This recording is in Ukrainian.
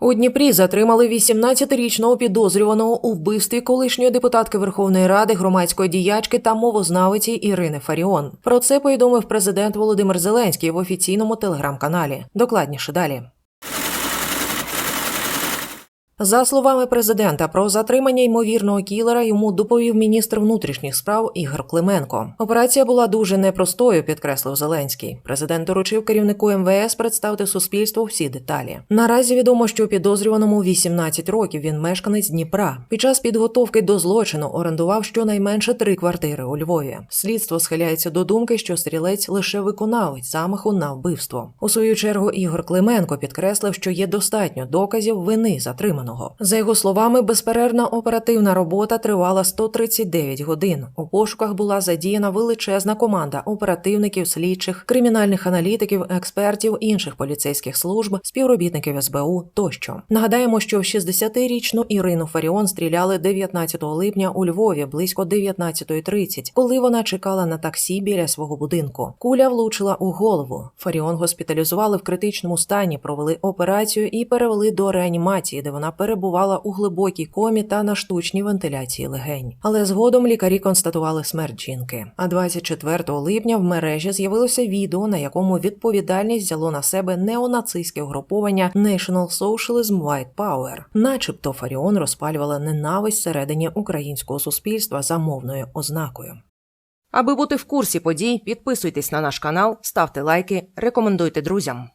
У Дніпрі затримали 18-річного підозрюваного у вбивстві колишньої депутатки Верховної Ради, громадської діячки та мовознавиці Ірини Фаріон. Про це повідомив президент Володимир Зеленський в офіційному телеграм-каналі. Докладніше далі. За словами президента, про затримання ймовірного кілера йому доповів міністр внутрішніх справ Ігор Клименко. Операція була дуже непростою, підкреслив Зеленський. Президент доручив керівнику МВС представити суспільству всі деталі. Наразі відомо, що підозрюваному 18 років він мешканець Дніпра. Під час підготовки до злочину орендував щонайменше три квартири у Львові. Слідство схиляється до думки, що стрілець лише виконавець замаху на вбивство. У свою чергу Ігор Клименко підкреслив, що є достатньо доказів вини затриманого. За його словами, безперервна оперативна робота тривала 139 годин. У пошуках була задіяна величезна команда оперативників, слідчих, кримінальних аналітиків, експертів, інших поліцейських служб, співробітників СБУ тощо. Нагадаємо, що в 60-річну Ірину Фаріон стріляли 19 липня у Львові близько 19.30, коли вона чекала на таксі біля свого будинку. Куля влучила у голову. Фаріон госпіталізували в критичному стані, провели операцію і перевели до реанімації, де вона перебувала у глибокій комі та на штучній вентиляції легень. Але згодом лікарі констатували смерть жінки. А 24 липня в мережі з'явилося відео, на якому відповідальність взяло на себе неонацистське угруповання National Socialism White Power. Начебто Фаріон розпалювала ненависть всередині українського суспільства за мовною ознакою. Аби бути в курсі подій, підписуйтесь на наш канал, ставте лайки, рекомендуйте друзям.